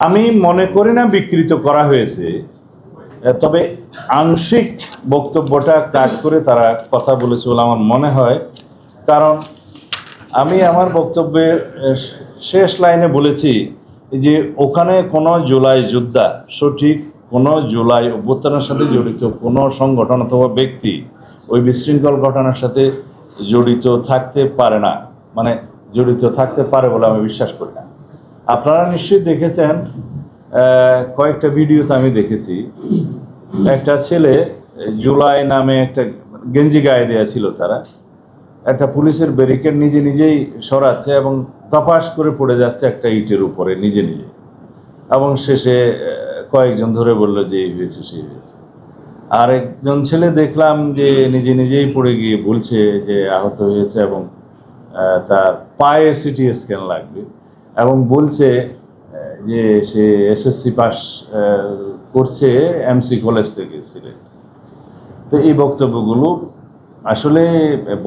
আমি মনে করি না বিকৃত করা হয়েছে। তবে আংশিক বক্তব্যটা কাট করে তারা কথা বলেছে বলে আমার মনে হয়। কারণ আমি আমার বক্তব্যের শেষ লাইনে বলেছি যে ওখানে কোনো জুলাই যোদ্ধা, সঠিক কোনো জুলাই অভ্যুত্থানের সাথে জড়িত কোনো সংগঠন অথবা ব্যক্তি ওই বিশৃঙ্খল ঘটনার সাথে জড়িত থাকতে পারে না। মানে জড়িত থাকতে পারে বলে আমি বিশ্বাস করি না। আপনারা নিশ্চয়ই দেখেছেন কয়েকটা ভিডিওতে আমি দেখেছি। একটা ছেলে, জুলাই নামে একটা গেঞ্জি গায়ে দেওয়া ছিল তারা। একটা পুলিশের ব্যারিকেড নিজে নিজেই সরাচ্ছে এবং তপাস করে পড়ে যাচ্ছে একটা ইটের উপরে, নিজে নিজে। এবং শেষে কয়েকজন ধরে বলল যে এই হয়েছে, সেই হয়েছে। আর একজন ছেলে দেখলাম যে নিজে নিজেই পড়ে গিয়ে বলছে যে আহত হয়েছে এবং তার পায়ে সিটি স্ক্যান লাগবে। এবং বলছে যে সে এসএসসি পাস করছে এমসি কলেজ থেকে সিলেট। তো এই বক্তব্যগুলো আসলে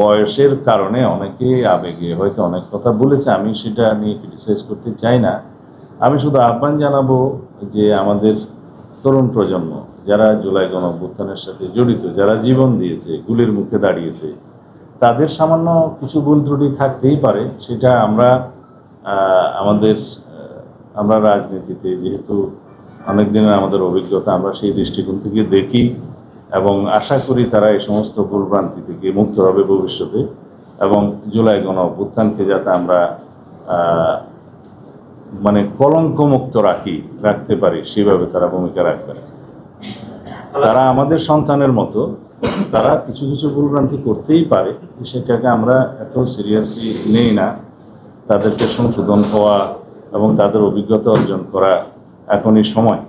বয়সের কারণে অনেকে আবেগে হয়তো অনেক কথা বলেছে, আমি সেটা নিয়ে ক্রিটিসাইজ করতে চাই না। আমি শুধু আহ্বান জানাব যে আমাদের তরুণ প্রজন্ম, যারা জুলাই গণ সাথে জড়িত, যারা জীবন দিয়েছে, গুলির মুখে দাঁড়িয়েছে, তাদের সামান্য কিছু ভুল ত্রুটি থাকতেই পারে, সেটা আমরা আমাদের আমরা রাজনীতিতে যেহেতু অনেক দিনের আমাদের অভিজ্ঞতা, আমরা সেই দৃষ্টিকোণ থেকে দেখি এবং আশা করি তারা এই সমস্ত ভুলভ্রান্তি থেকে মুক্ত হবে ভবিষ্যতে এবং জুলাই গণ অভ্যুত্থানকে যাতে আমরা মানে কলঙ্ক মুক্ত রাখি, রাখতে পারি, সেভাবে তারা ভূমিকা রাখবেন তারা আমাদের সন্তানের মতো, তারা কিছু কিছু ভুলভ্রান্তি করতেই পারে, সেটাকে আমরা এত সিরিয়াসলি নেই না। তাদেরকে সংশোধন হওয়া এবং তাদের অভিজ্ঞতা অর্জন করা এখনই সময়।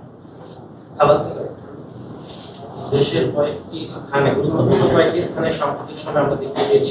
দেশের কয়েকটি স্থানে, গুরুত্বপূর্ণ কয়েকটি স্থানে সাম্প্রতিক সময় আমরা দেখতে পেয়েছি